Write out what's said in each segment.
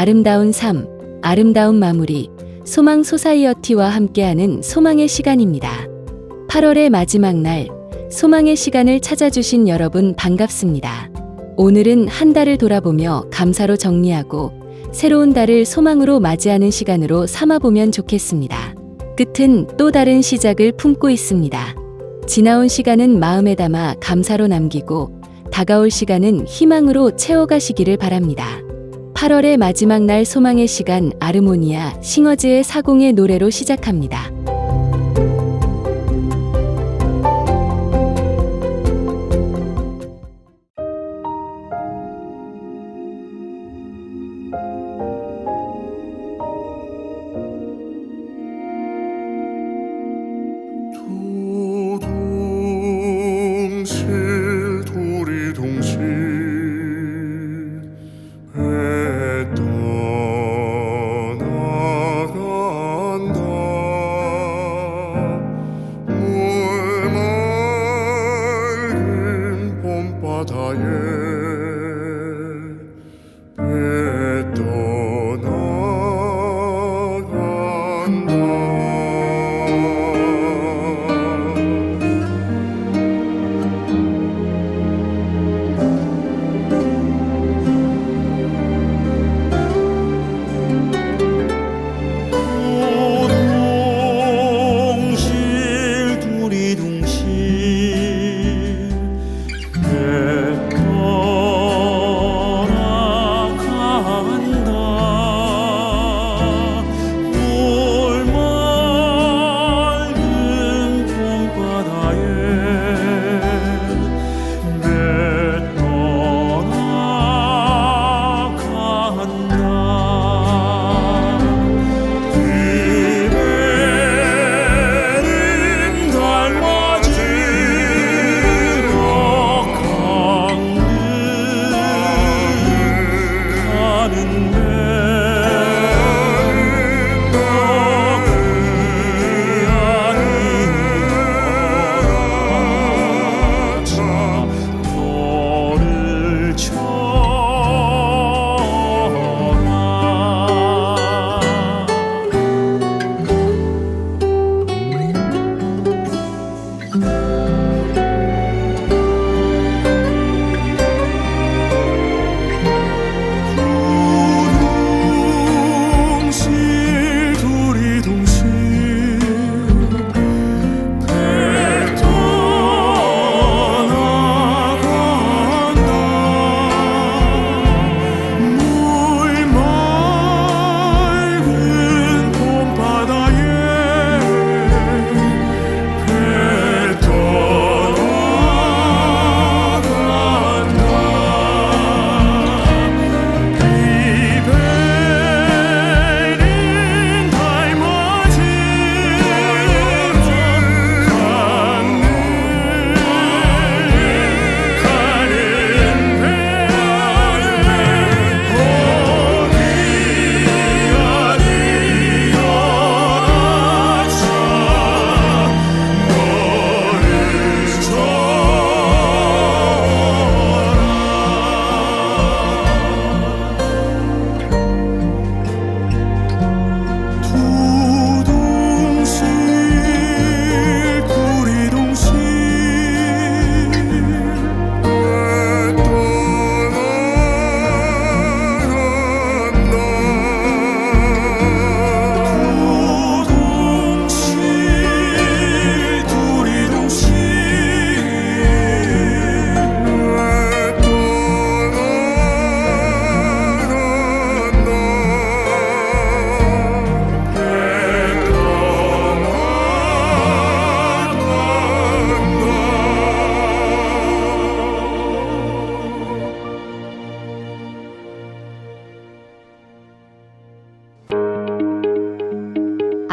아름다운 삶, 아름다운 마무리, 소망 소사이어티와 함께하는 소망의 시간입니다. 8월의 마지막 날, 소망의 시간을 찾아주신 여러분 반갑습니다. 오늘은 한 달을 돌아보며 감사로 정리하고 새로운 달을 소망으로 맞이하는 시간으로 삼아보면 좋겠습니다. 끝은 또 다른 시작을 품고 있습니다. 지나온 시간은 마음에 담아 감사로 남기고 다가올 시간은 희망으로 채워가시기를 바랍니다. 8월의 마지막 날 소망의 시간 아르모니아 싱어즈의 사공의 노래로 시작합니다.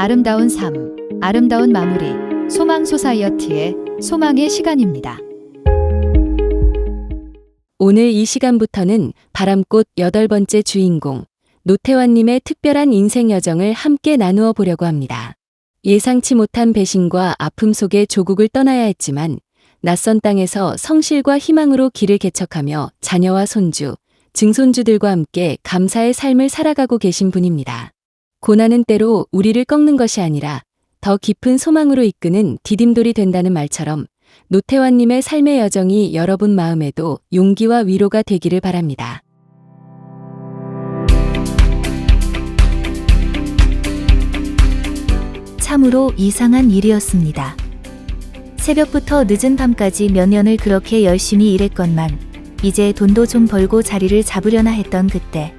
아름다운 삶, 아름다운 마무리, 소망 소사이어티의 소망의 시간입니다. 오늘 이 시간부터는 바람꽃 여덟 번째 주인공 노태환님의 특별한 인생 여정을 함께 나누어 보려고 합니다. 예상치 못한 배신과 아픔 속에 조국을 떠나야 했지만 낯선 땅에서 성실과 희망으로 길을 개척하며 자녀와 손주, 증손주들과 함께 감사의 삶을 살아가고 계신 분입니다. 고난은 때로 우리를 꺾는 것이 아니라 더 깊은 소망으로 이끄는 디딤돌이 된다는 말처럼 노태환님의 삶의 여정이 여러분 마음에도 용기와 위로가 되기를 바랍니다. 참으로 이상한 일이었습니다. 새벽부터 늦은 밤까지 몇 년을 그렇게 열심히 일했건만 이제 돈도 좀 벌고 자리를 잡으려나 했던 그때.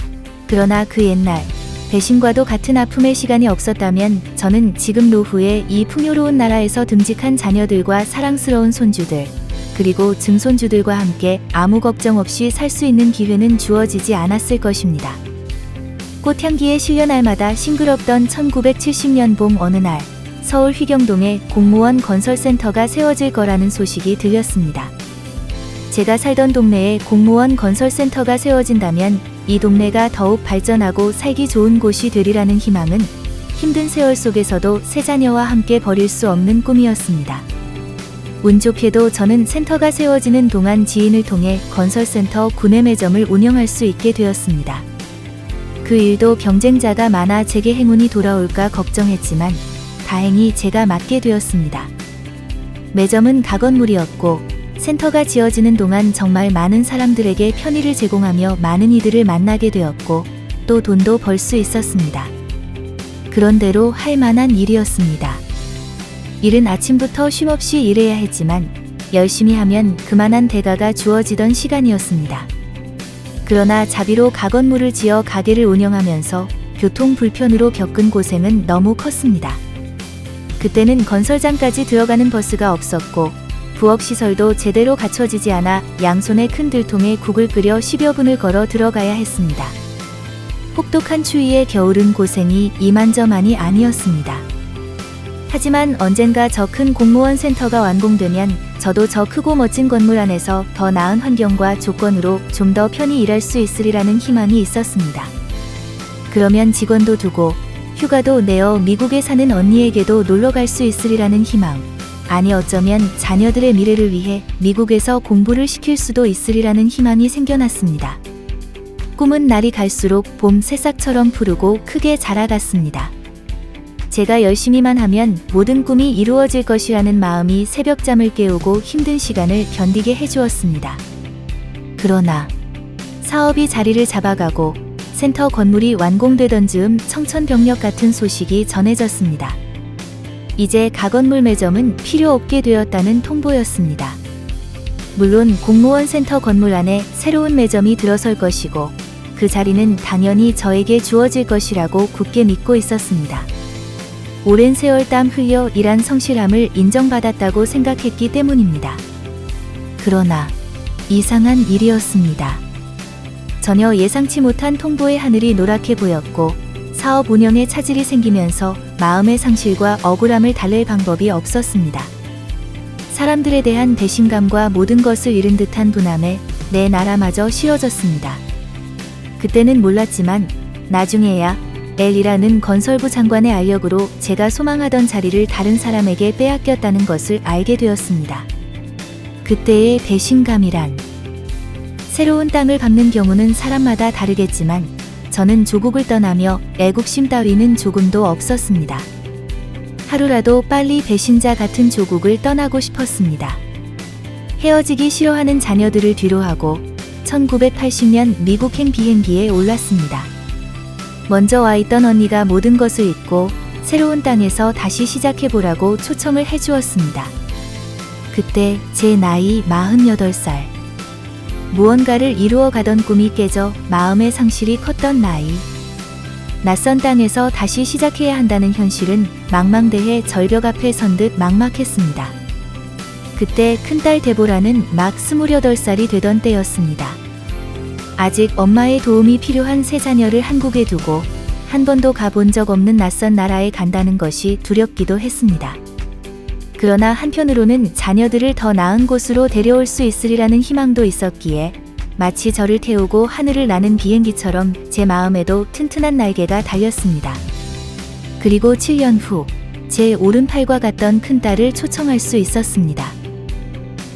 그러나 그 옛날 배신과도 같은 아픔의 시간이 없었다면 저는 지금 노후에 이 풍요로운 나라에서 듬직한 자녀들과 사랑스러운 손주들 그리고 증손주들과 함께 아무 걱정 없이 살 수 있는 기회는 주어지지 않았을 것입니다. 꽃향기에 실려 날마다 싱그럽던 1970년 봄 어느 날 서울 휘경동에 공무원 건설센터가 세워질 거라는 소식이 들렸습니다. 제가 살던 동네에 공무원 건설센터가 세워진다면 이 동네가 더욱 발전하고 살기 좋은 곳이 되리라는 희망은 힘든 세월 속에서도 세 자녀와 함께 버릴 수 없는 꿈이었습니다. 운 좋게도 저는 센터가 세워지는 동안 지인을 통해 건설센터 구내 매점을 운영할 수 있게 되었습니다. 그 일도 경쟁자가 많아 제게 행운이 돌아올까 걱정했지만 다행히 제가 맡게 되었습니다. 매점은 가건물이었고 센터가 지어지는 동안 정말 많은 사람들에게 편의를 제공하며 많은 이들을 만나게 되었고 또 돈도 벌 수 있었습니다. 그런대로 할 만한 일이었습니다. 일은 아침부터 쉼없이 일해야 했지만 열심히 하면 그만한 대가가 주어지던 시간이었습니다. 그러나 자비로 가건물을 지어 가게를 운영하면서 교통 불편으로 겪은 고생은 너무 컸습니다. 그때는 건설장까지 들어가는 버스가 없었고 부엌 시설도 제대로 갖춰지지 않아 양손에 큰 들통에 국을 끓여 10여 분을 걸어 들어가야 했습니다. 혹독한 추위에 겨울은 고생이 이만저만이 아니었습니다. 하지만 언젠가 저 큰 공무원 센터가 완공되면 저도 저 크고 멋진 건물 안에서 더 나은 환경과 조건으로 좀 더 편히 일할 수 있으리라는 희망이 있었습니다. 그러면 직원도 두고 휴가도 내어 미국에 사는 언니에게도 놀러 갈 수 있으리라는 희망. 아니 어쩌면 자녀들의 미래를 위해 미국에서 공부를 시킬 수도 있으리라는 희망이 생겨났습니다. 꿈은 날이 갈수록 봄 새싹처럼 푸르고 크게 자라갔습니다. 제가 열심히만 하면 모든 꿈이 이루어질 것이라는 마음이 새벽잠을 깨우고 힘든 시간을 견디게 해주었습니다. 그러나 사업이 자리를 잡아가고 센터 건물이 완공되던 즈음 청천벽력 같은 소식이 전해졌습니다. 이제 가건물 매점은 필요 없게 되었다는 통보였습니다. 물론 공무원 센터 건물 안에 새로운 매점이 들어설 것이고 그 자리는 당연히 저에게 주어질 것이라고 굳게 믿고 있었습니다. 오랜 세월 땀 흘려 일한 성실함을 인정받았다고 생각했기 때문입니다. 그러나 이상한 일이었습니다. 전혀 예상치 못한 통보의 하늘이 노랗게 보였고 사업 운영에 차질이 생기면서 마음의 상실과 억울함을 달랠 방법이 없었습니다. 사람들에 대한 배신감과 모든 것을 잃은 듯한 분함에 내 나라마저 싫어졌습니다. 그때는 몰랐지만 나중에야 엘이라는 건설부 장관의 알력으로 제가 소망하던 자리를 다른 사람에게 빼앗겼다는 것을 알게 되었습니다. 그때의 배신감이란 새로운 땅을 밟는 경우는 사람마다 다르겠지만 저는 조국을 떠나며 애국심 따위는 조금도 없었습니다. 하루라도 빨리 배신자 같은 조국을 떠나고 싶었습니다. 헤어지기 싫어하는 자녀들을 뒤로하고 1980년 미국행 비행기에 올랐습니다. 먼저 와 있던 언니가 모든 것을 잊고 새로운 땅에서 다시 시작해보라고 초청을 해주었습니다. 그때 제 나이 48살. 무언가를 이루어 가던 꿈이 깨져 마음의 상실이 컸던 나이. 낯선 땅에서 다시 시작해야 한다는 현실은 망망대해 절벽 앞에 선 듯 막막했습니다. 그때 큰딸 데보라는 막 28살이 되던 때였습니다. 아직 엄마의 도움이 필요한 세 자녀를 한국에 두고 한 번도 가본 적 없는 낯선 나라에 간다는 것이 두렵기도 했습니다. 그러나 한편으로는 자녀들을 더 나은 곳으로 데려올 수 있으리라는 희망도 있었기에 마치 저를 태우고 하늘을 나는 비행기처럼 제 마음에도 튼튼한 날개가 달렸습니다. 그리고 7년 후, 제 오른팔과 같던 큰딸을 초청할 수 있었습니다.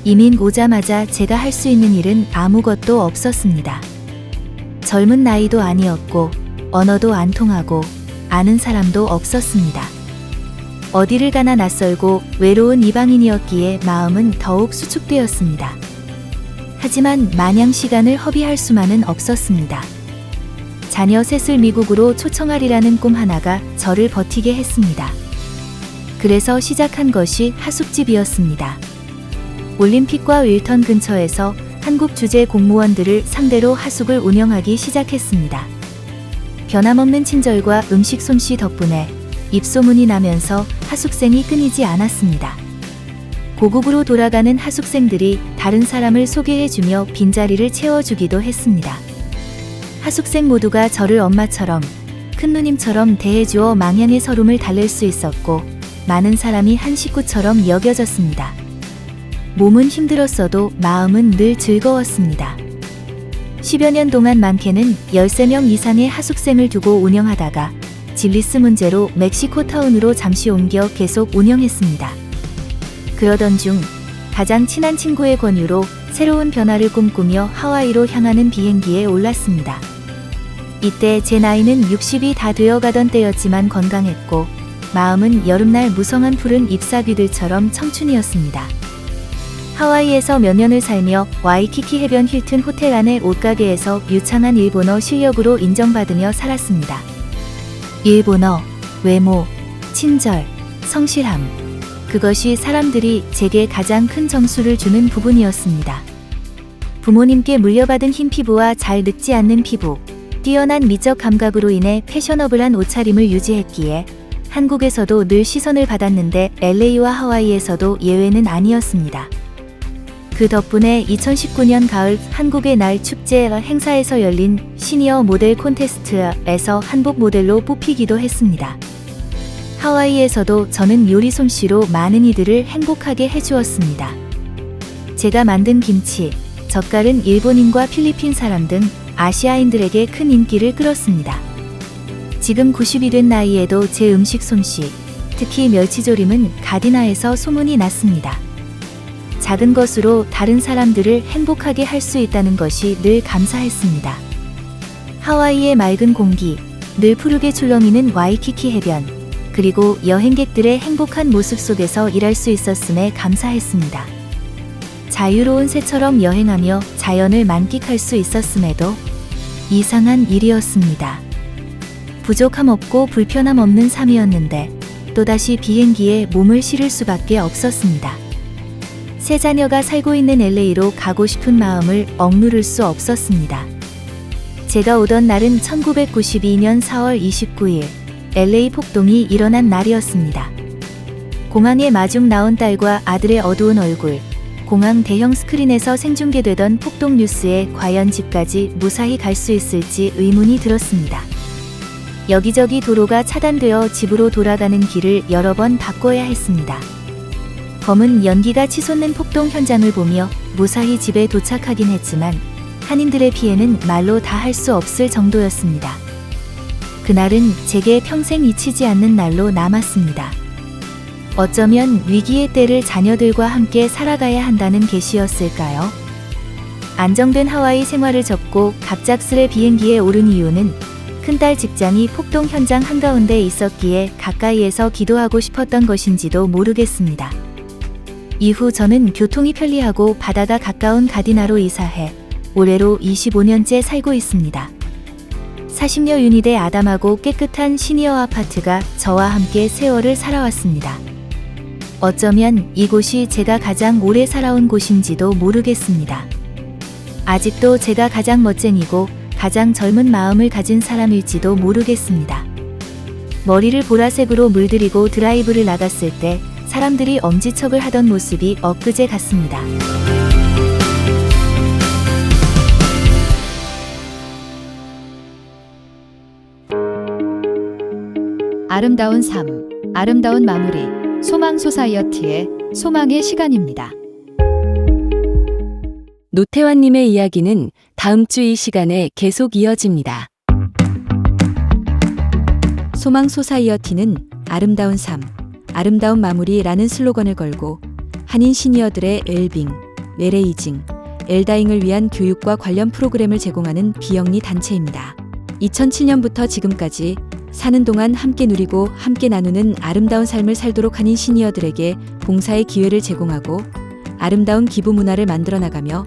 이민 오자마자 제가 할 수 있는 일은 아무것도 없었습니다. 젊은 나이도 아니었고 언어도 안 통하고 아는 사람도 없었습니다. 어디를 가나 낯설고 외로운 이방인이었기에 마음은 더욱 수축되었습니다. 하지만 마냥 시간을 허비할 수만은 없었습니다. 자녀 셋을 미국으로 초청하리라는 꿈 하나가 저를 버티게 했습니다. 그래서 시작한 것이 하숙집이었습니다. 올림픽과 윌턴 근처에서 한국 주재 공무원들을 상대로 하숙을 운영하기 시작했습니다. 변함없는 친절과 음식 솜씨 덕분에 입소문이 나면서 하숙생이 끊이지 않았습니다. 고국으로 돌아가는 하숙생들이 다른 사람을 소개해주며 빈자리를 채워주기도 했습니다. 하숙생 모두가 저를 엄마처럼 큰 누님처럼 대해주어 망연의 서름을 달랠 수 있었고 많은 사람이 한 식구처럼 여겨졌습니다. 몸은 힘들었어도 마음은 늘 즐거웠습니다. 10여 년 동안 많게는 13명 이상의 하숙생을 두고 운영하다가 진리스 문제로 멕시코 타운으로 잠시 옮겨 계속 운영했습니다. 그러던 중 가장 친한 친구의 권유로 새로운 변화를 꿈꾸며 하와이로 향하는 비행기에 올랐습니다. 이때 제 나이는 60이 다 되어가던 때였지만 건강했고 마음은 여름날 무성한 푸른 잎사귀들처럼 청춘이었습니다. 하와이에서 몇 년을 살며 와이키키 해변 힐튼 호텔 안의 옷가게에서 유창한 일본어 실력으로 인정받으며 살았습니다. 일본어, 외모, 친절, 성실함. 그것이 사람들이 제게 가장 큰 점수를 주는 부분이었습니다. 부모님께 물려받은 흰 피부와 잘 늙지 않는 피부, 뛰어난 미적 감각으로 인해 패셔너블한 옷차림을 유지했기에 한국에서도 늘 시선을 받았는데 LA와 하와이에서도 예외는 아니었습니다. 그 덕분에 2019년 가을 한국의 날 축제 행사에서 열린 시니어 모델 콘테스트에서 한복 모델로 뽑히기도 했습니다. 하와이에서도 저는 요리 솜씨로 많은 이들을 행복하게 해주었습니다. 제가 만든 김치, 젓갈은 일본인과 필리핀 사람 등 아시아인들에게 큰 인기를 끌었습니다. 지금 90이 된 나이에도 제 음식 솜씨, 특히 멸치조림은 가디나에서 소문이 났습니다. 작은 것으로 다른 사람들을 행복하게 할 수 있다는 것이 늘 감사했습니다. 하와이의 맑은 공기, 늘 푸르게 출렁이는 와이키키 해변, 그리고 여행객들의 행복한 모습 속에서 일할 수 있었음에 감사했습니다. 자유로운 새처럼 여행하며 자연을 만끽할 수 있었음에도 이상한 일이었습니다. 부족함 없고 불편함 없는 삶이었는데 또다시 비행기에 몸을 실을 수밖에 없었습니다. 세 자녀가 살고 있는 LA로 가고 싶은 마음을 억누를 수 없었습니다. 제가 오던 날은 1992년 4월 29일 LA 폭동이 일어난 날이었습니다. 공항에 마중 나온 딸과 아들의 어두운 얼굴, 공항 대형 스크린에서 생중계되던 폭동 뉴스에 과연 집까지 무사히 갈 수 있을지 의문이 들었습니다. 여기저기 도로가 차단되어 집으로 돌아가는 길을 여러 번 바꿔야 했습니다. 검은 연기가 치솟는 폭동 현장을 보며 무사히 집에 도착하긴 했지만 한인들의 피해는 말로 다 할 수 없을 정도였습니다. 그날은 제게 평생 잊히지 않는 날로 남았습니다. 어쩌면 위기의 때를 자녀들과 함께 살아가야 한다는 계시였을까요? 안정된 하와이 생활을 접고 갑작스레 비행기에 오른 이유는 큰딸 직장이 폭동 현장 한가운데 있었기에 가까이에서 기도하고 싶었던 것인지도 모르겠습니다. 이후 저는 교통이 편리하고 바다가 가까운 가디나로 이사해 올해로 25년째 살고 있습니다. 40여 유닛의 아담하고 깨끗한 시니어 아파트가 저와 함께 세월을 살아왔습니다. 어쩌면 이곳이 제가 가장 오래 살아온 곳인지도 모르겠습니다. 아직도 제가 가장 멋쟁이고 가장 젊은 마음을 가진 사람일지도 모르겠습니다. 머리를 보라색으로 물들이고 드라이브를 나갔을 때 사람들이 엄지척을 하던 모습이 엊그제 같습니다. 아름다운 삶, 아름다운 마무리, 소망 소사이어티의 소망의 시간입니다. 노태환님의 이야기는 다음 주 이 시간에 계속 이어집니다. 소망 소사이어티는 아름다운 삶, 아름다운 마무리라는 슬로건을 걸고 한인 시니어들의 웰빙, 웰에이징, 엘다잉을 위한 교육과 관련 프로그램을 제공하는 비영리 단체입니다. 2007년부터 지금까지 사는 동안 함께 누리고 함께 나누는 아름다운 삶을 살도록 하는 시니어들에게 봉사의 기회를 제공하고 아름다운 기부 문화를 만들어 나가며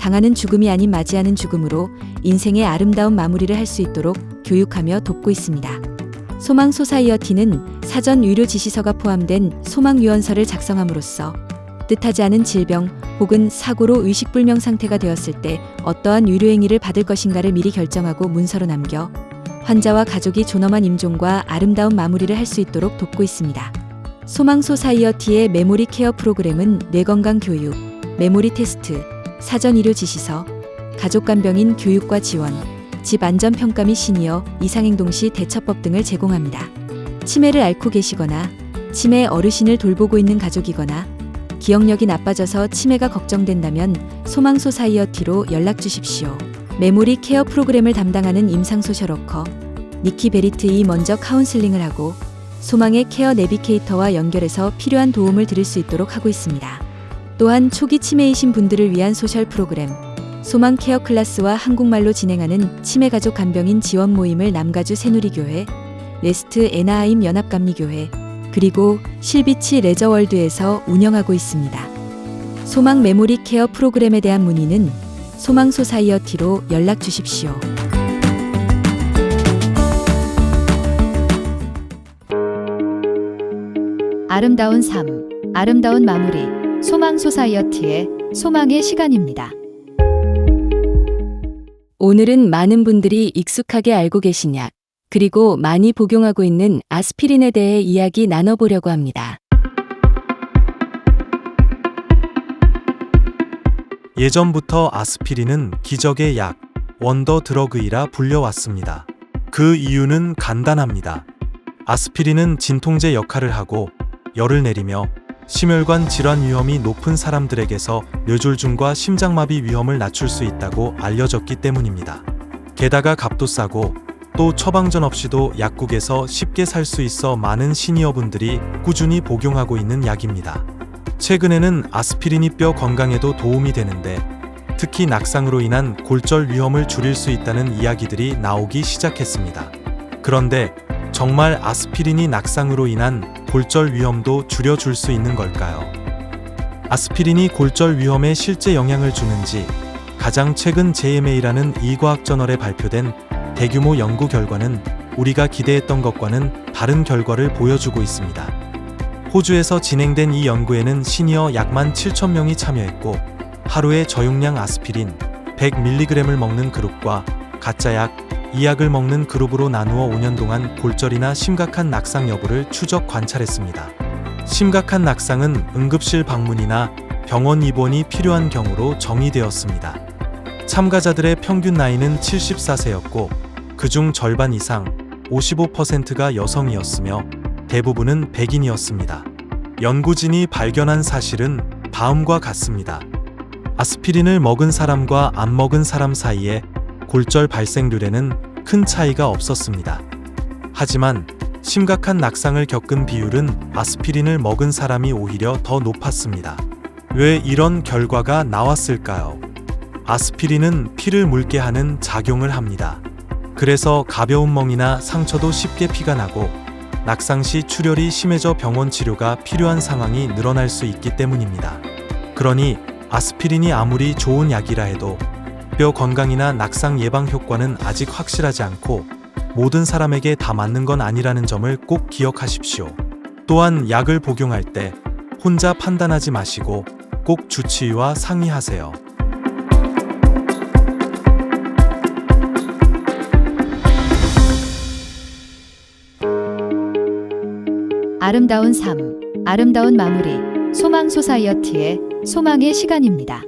당하는 죽음이 아닌 맞이하는 죽음으로 인생의 아름다운 마무리를 할 수 있도록 교육하며 돕고 있습니다. 소망 소사이어티는 사전 의료 지시서가 포함된 소망 유언서를 작성함으로써 뜻하지 않은 질병 혹은 사고로 의식불명 상태가 되었을 때 어떠한 의료 행위를 받을 것인가를 미리 결정하고 문서로 남겨 환자와 가족이 존엄한 임종과 아름다운 마무리를 할 수 있도록 돕고 있습니다. 소망 소사이어티의 메모리 케어 프로그램은 뇌건강 교육, 메모리 테스트, 사전 의료 지시서, 가족 간병인 교육과 지원, 집 안전 평가 및 시니어 이상행동 시 대처법 등을 제공합니다. 치매를 앓고 계시거나 치매 어르신을 돌보고 있는 가족이거나 기억력이 나빠져서 치매가 걱정된다면 소망 소사이어티로 연락 주십시오. 메모리 케어 프로그램을 담당하는 임상 소셜워커 니키 베리트이 먼저 카운슬링을 하고 소망의 케어 내비게이터와 연결해서 필요한 도움을 드릴 수 있도록 하고 있습니다. 또한 초기 치매이신 분들을 위한 소셜 프로그램 소망 케어 클래스와 한국말로 진행하는 치매 가족 간병인 지원 모임을 남가주 새누리교회, 웨스트 에나하임 연합감리교회, 그리고 실비치 레저월드에서 운영하고 있습니다. 소망 메모리 케어 프로그램에 대한 문의는 소망 소사이어티로 연락 주십시오. 아름다운 삶, 아름다운 마무리. 소망 소사이어티의 소망의 시간입니다. 오늘은 많은 분들이 익숙하게 알고 약, 그리고 많이 복용하고 있는 아스피린에 대해 이야기 나눠보려고 합니다. 예전부터 아스피린은 기적의 약, 원더 드러그이라 불려왔습니다. 그 이유는 간단합니다. 아스피린은 진통제 역할을 하고 열을 내리며 심혈관 질환 위험이 높은 사람들에게서 뇌졸중과 심장마비 위험을 낮출 수 있다고 알려졌기 때문입니다. 게다가 값도 싸고 또 처방전 없이도 약국에서 쉽게 살 수 있어 많은 시니어분들이 꾸준히 복용하고 있는 약입니다. 최근에는 아스피린이 뼈 건강에도 도움이 되는데 특히 낙상으로 인한 골절 위험을 줄일 수 있다는 이야기들이 나오기 시작했습니다. 그런데 정말 아스피린이 낙상으로 인한 골절 위험도 줄여줄 수 있는 걸까요? 아스피린이 골절 위험에 실제 영향을 주는지 가장 최근 JMA라는 이과학 저널에 발표된 대규모 연구 결과는 우리가 기대했던 것과는 다른 결과를 보여주고 있습니다. 호주에서 진행된 이 연구에는 시니어 약만 7,000명이 참여했고 하루에 저용량 아스피린 100mg을 먹는 그룹과 가짜약 이 약을 먹는 그룹으로 나누어 5년 동안 골절이나 심각한 낙상 여부를 추적 관찰했습니다. 심각한 낙상은 응급실 방문이나 병원 입원이 필요한 경우로 정의되었습니다. 참가자들의 평균 나이는 74세였고 그중 절반 이상 55%가 여성이었으며 대부분은 백인이었습니다. 연구진이 발견한 사실은 다음과 같습니다. 아스피린을 먹은 사람과 안 먹은 사람 사이에 골절 발생률에는 큰 차이가 없었습니다. 하지만 심각한 낙상을 겪은 비율은 아스피린을 먹은 사람이 오히려 더 높았습니다. 왜 이런 결과가 나왔을까요? 아스피린은 피를 묽게 하는 작용을 합니다. 그래서 가벼운 멍이나 상처도 쉽게 피가 나고 낙상 시 출혈이 심해져 병원 치료가 필요한 상황이 늘어날 수 있기 때문입니다. 그러니 아스피린이 아무리 좋은 약이라 해도 뼈 건강이나 낙상 예방 효과는 아직 확실하지 않고 모든 사람에게 다 맞는 건 아니라는 점을 꼭 기억하십시오. 또한 약을 복용할 때 혼자 판단하지 마시고 꼭 주치의와 상의하세요. 아름다운 삶, 아름다운 마무리. 소망 소사이어티의 소망의 시간입니다.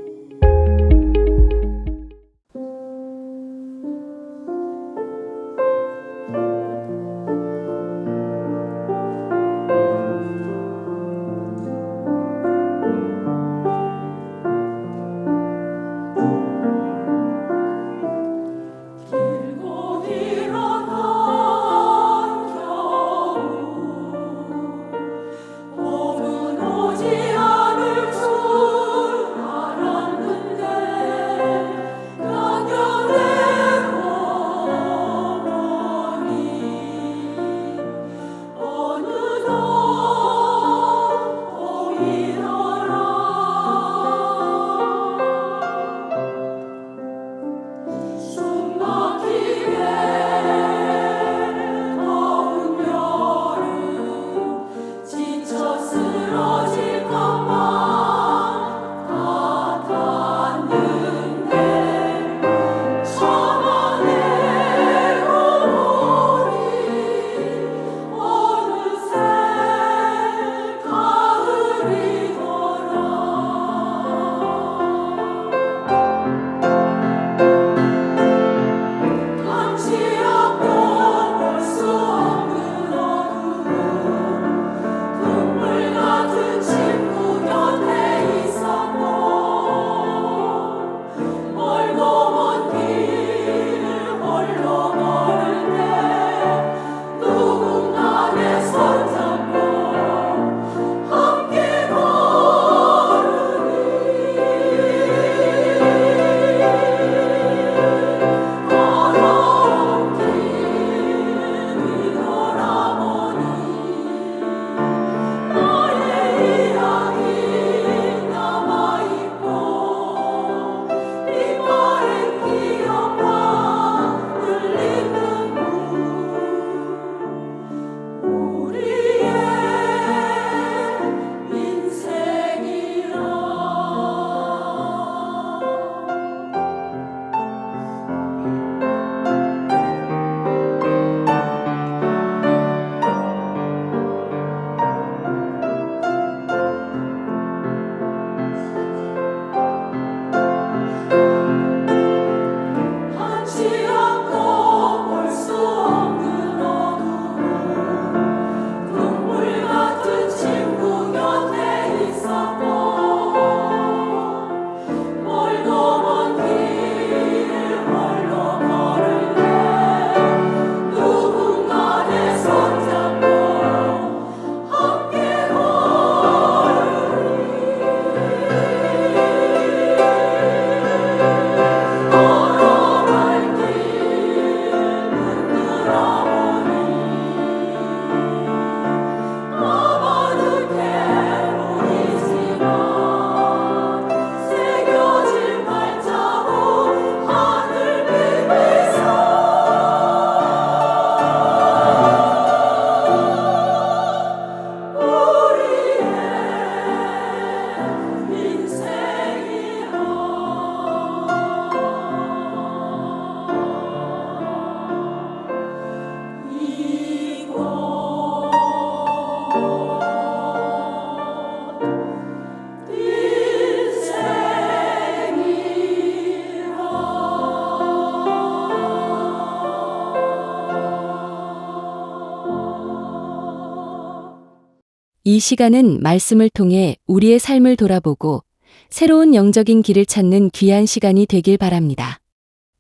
이 시간은 말씀을 통해 우리의 삶을 돌아보고 새로운 영적인 길을 찾는 귀한 시간이 되길 바랍니다.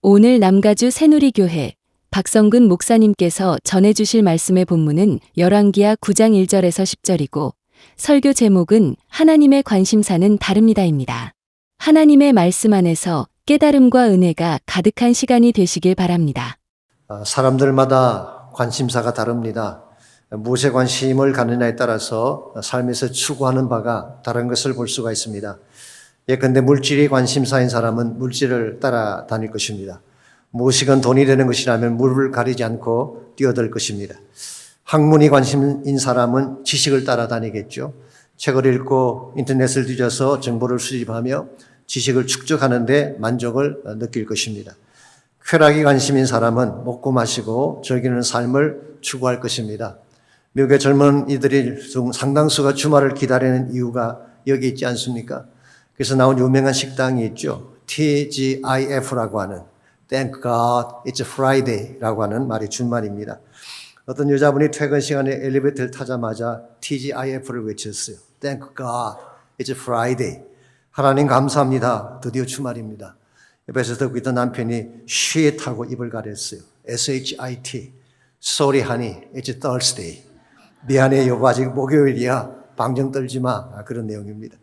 오늘 남가주 새누리교회 박성근 목사님께서 전해주실 말씀의 본문은 열왕기하 9장 1절에서 10절이고 설교 제목은 하나님의 관심사는 다릅니다입니다. 하나님의 말씀 안에서 깨달음과 은혜가 가득한 시간이 되시길 바랍니다. 아, 사람들마다 관심사가 다릅니다. 무엇에 관심을 갖느냐에 따라서 삶에서 추구하는 바가 다른 것을 볼 수가 있습니다. 예컨대 물질이 관심사인 사람은 물질을 따라다닐 것입니다. 무엇이건 돈이 되는 것이라면 물을 가리지 않고 뛰어들 것입니다. 학문이 관심인 사람은 지식을 따라다니겠죠. 책을 읽고 인터넷을 뒤져서 정보를 수집하며 지식을 축적하는데 만족을 느낄 것입니다. 쾌락이 관심인 사람은 먹고 마시고 즐기는 삶을 추구할 것입니다. 미국의 젊은 이들이 중 상당수가 주말을 기다리는 이유가 여기 있지 않습니까? 그래서 나온 유명한 식당이 있죠. TGIF라고 하는 Thank God It's Friday라고 하는 말이 준말입니다. 어떤 여자분이 퇴근 시간에 엘리베이터를 타자마자 TGIF를 외쳤어요. Thank God It's Friday. 하나님 감사합니다. 드디어 주말입니다. 옆에서 듣고 있던 남편이 shit 하고 입을 가렸어요. S-H-I-T. Sorry honey, it's Thursday. 미안해 여보 아직 목요일이야. 방정 떨지 마. 아, 그런 내용입니다.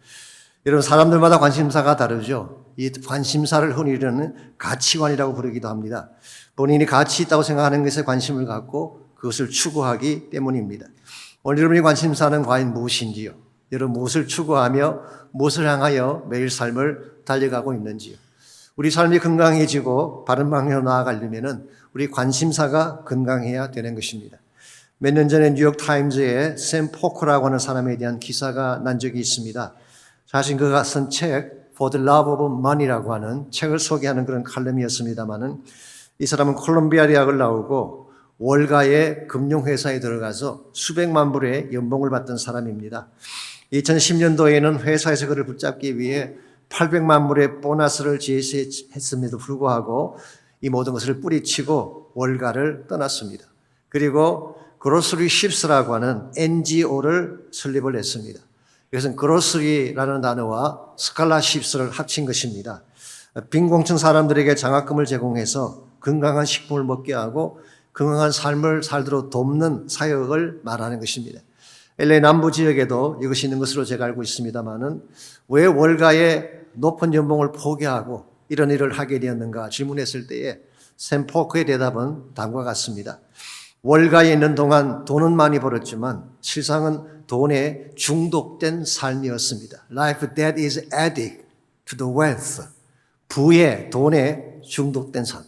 여러분 사람들마다 관심사가 다르죠. 이 관심사를 흔히 이르는 가치관이라고 부르기도 합니다. 본인이 가치 있다고 생각하는 것에 관심을 갖고 그것을 추구하기 때문입니다. 오늘 여러분의 관심사는 과연 무엇인지요? 여러분 무엇을 추구하며 무엇을 향하여 매일 삶을 달려가고 있는지요? 우리 삶이 건강해지고 바른 방향으로 나아가려면 우리 관심사가 건강해야 되는 것입니다. 몇 년 전에 뉴욕 타임즈에 샘 포커라고 하는 사람에 대한 기사가 난 적이 있습니다. 자신 그가 쓴 책 For the Love of Money라고 하는 책을 소개하는 그런 칼럼이었습니다만은 이 사람은 콜롬비아 대학을 나오고 월가의 금융회사에 들어가서 수백만 불의 연봉을 받던 사람입니다. 2010년도에는 회사에서 그를 붙잡기 위해 800만 불의 보너스를 제시했음에도 불구하고 이 모든 것을 뿌리치고 월가를 떠났습니다. 그리고 그로스리 쉽스라고 하는 NGO를 설립을 했습니다. 이것은 그로스리라는 단어와 스칼라쉽스를 합친 것입니다. 빈공층 사람들에게 장학금을 제공해서 건강한 식품을 먹게 하고 건강한 삶을 살도록 돕는 사역을 말하는 것입니다. LA 남부 지역에도 이것이 있는 것으로 제가 알고 있습니다만은 왜 월가의 높은 연봉을 포기하고 이런 일을 하게 되었는가 질문했을 때에 샘 포크의 대답은 다음과 같습니다. 월가에 있는 동안 돈은 많이 벌었지만 실상은 돈에 중독된 삶이었습니다. Life that is addict to the wealth. 부에 돈에 중독된 삶.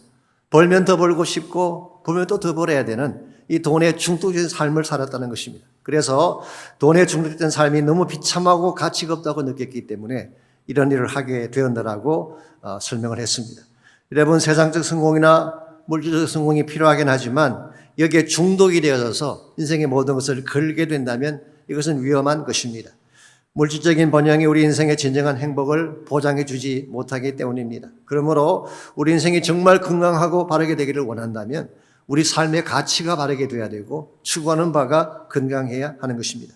벌면 더 벌고 싶고 벌면 또 더 벌어야 되는 이 돈에 중독된 삶을 살았다는 것입니다. 그래서 돈에 중독된 삶이 너무 비참하고 가치가 없다고 느꼈기 때문에 이런 일을 하게 되었다라고 어, 설명을 했습니다. 여러분 세상적 성공이나 물질적 성공이 필요하긴 하지만 여기에 중독이 되어서 인생의 모든 것을 걸게 된다면 이것은 위험한 것입니다. 물질적인 번영이 우리 인생의 진정한 행복을 보장해 주지 못하기 때문입니다. 그러므로 우리 인생이 정말 건강하고 바르게 되기를 원한다면 우리 삶의 가치가 바르게 돼야 되고 추구하는 바가 건강해야 하는 것입니다.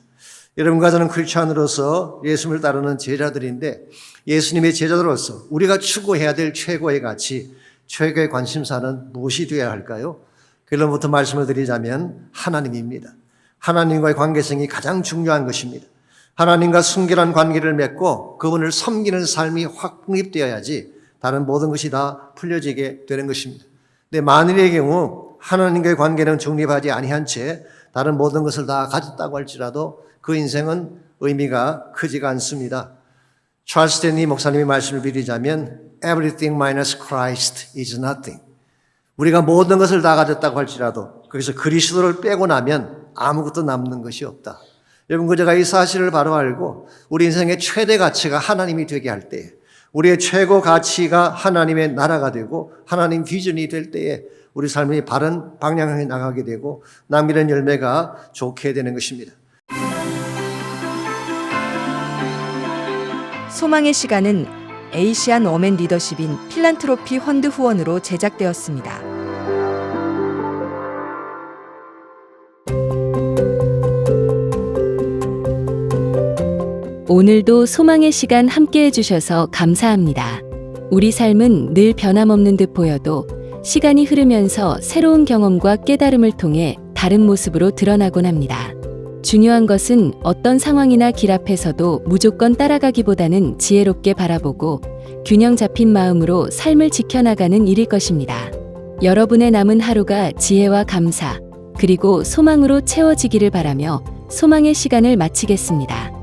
여러분과 저는 크리스천으로서 예수님을 따르는 제자들인데 예수님의 제자들로서 우리가 추구해야 될 최고의 가치, 최고의 관심사는 무엇이 되어야 할까요? 결론부터 말씀을 드리자면 하나님입니다. 하나님과의 관계성이 가장 중요한 것입니다. 하나님과 순결한 관계를 맺고 그분을 섬기는 삶이 확립되어야지 다른 모든 것이 다 풀려지게 되는 것입니다. 근데 만일의 경우 하나님과의 관계는 중립하지 아니한 채 다른 모든 것을 다 가졌다고 할지라도 그 인생은 의미가 크지가 않습니다. 찰스 데니 목사님의 말씀을 빌리자면 everything minus Christ is nothing. 우리가 모든 것을 다 가졌다고 할지라도 거기서 그리스도를 빼고 나면 아무것도 남는 것이 없다. 여러분 그 제가 이 사실을 바로 알고 우리 인생의 최대 가치가 하나님이 되게 할 때에 우리의 최고 가치가 하나님의 나라가 되고 하나님 비전이 될 때에 우리 삶이 바른 방향에 나가게 되고 남이런 열매가 좋게 되는 것입니다. 소망의 시간은 에이시안 워맨 리더십인 필란트로피 펀드 후원으로 제작되었습니다. 오늘도 소망의 시간 함께 해주셔서 감사합니다. 우리 삶은 늘 변함없는 듯 보여도 시간이 흐르면서 새로운 경험과 깨달음을 통해 다른 모습으로 드러나곤 합니다. 중요한 것은 어떤 상황이나 길 앞에서도 무조건 따라가기보다는 지혜롭게 바라보고 균형 잡힌 마음으로 삶을 지켜나가는 일일 것입니다. 여러분의 남은 하루가 지혜와 감사, 그리고 소망으로 채워지기를 바라며 소망의 시간을 마치겠습니다.